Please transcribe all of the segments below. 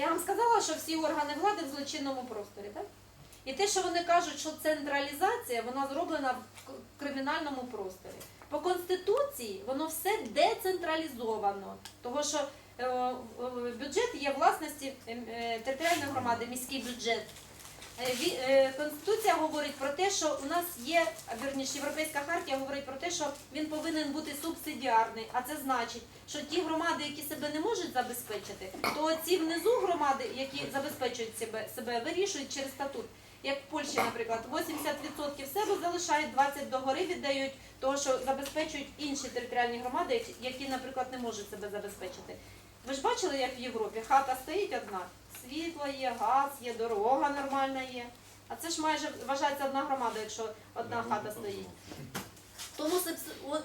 я вам сказала, що всі органи влади в злочинному просторі, так? І те, що вони кажуть, що централізація, вона зроблена в кримінальному просторі. По Конституції воно все децентралізовано, тому що е, бюджет є власності е, е, територіальної громади, міський бюджет. Е, е, Конституція говорить про те, що у нас є, вірніше, Європейська хартія говорить про те, що він повинен бути субсидіарний. А це значить, що ті громади, які себе не можуть забезпечити, то ці внизу громади, які забезпечують себе, себе вирішують через статут. Як в Польщі, наприклад, 80% себе залишають, 20% догори віддають, того, що забезпечують інші територіальні громади, які- які, наприклад, не можуть себе забезпечити. Ви ж бачили, як в Європі хата стоїть одна, світло є, газ є, дорога нормальна є. А це ж майже вважається одна громада, якщо одна хата стоїть. Тому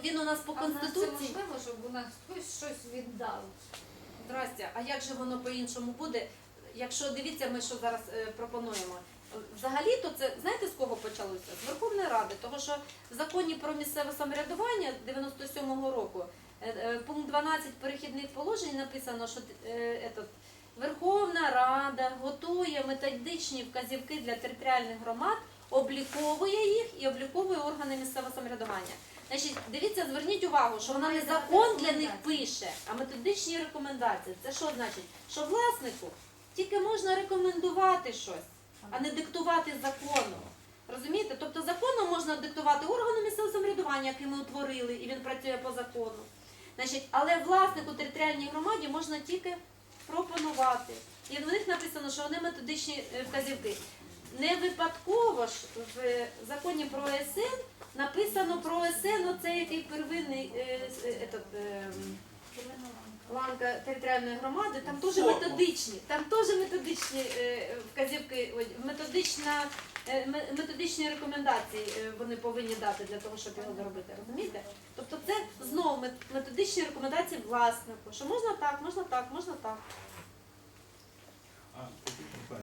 він у нас по А в це конституції. можливо, щоб у нас хтось щось віддав. Здрастя, а як же воно по-іншому буде? Якщо дивіться, ми що зараз е, пропонуємо. Взагалі, то це знаєте з кого почалося? З Верховної Ради, тому що в законі про місцеве самоврядування 97-го року пункт 12 перехідних положень написано, що е, Верховна Рада готує методичні вказівки для територіальних громад, обліковує їх і обліковує органи місцевого самоврядування. Значить, дивіться, зверніть увагу, що вона не закон для них пише, а методичні рекомендації. Це що значить? Що власнику тільки можна рекомендувати щось, а не диктувати законом. Розумієте? Тобто законом можна диктувати органу місцевого самоврядування, який ми утворили, і він працює по закону. Значить, але власнику територіальній громаді можна тільки пропонувати. І в них написано, що вони методичні е, вказівки. Не випадково ж в законі про СН написано про СН, оце який первинний е, етот, е, ланка територіальної громади, там теж методичні, там теж методичні е, вказівки, методична, ме- методичні рекомендації е, вони повинні дати для того, щоб його зробити. Розумієте? Тобто це знову методичні рекомендації власнику, що можна так, можна так, можна так.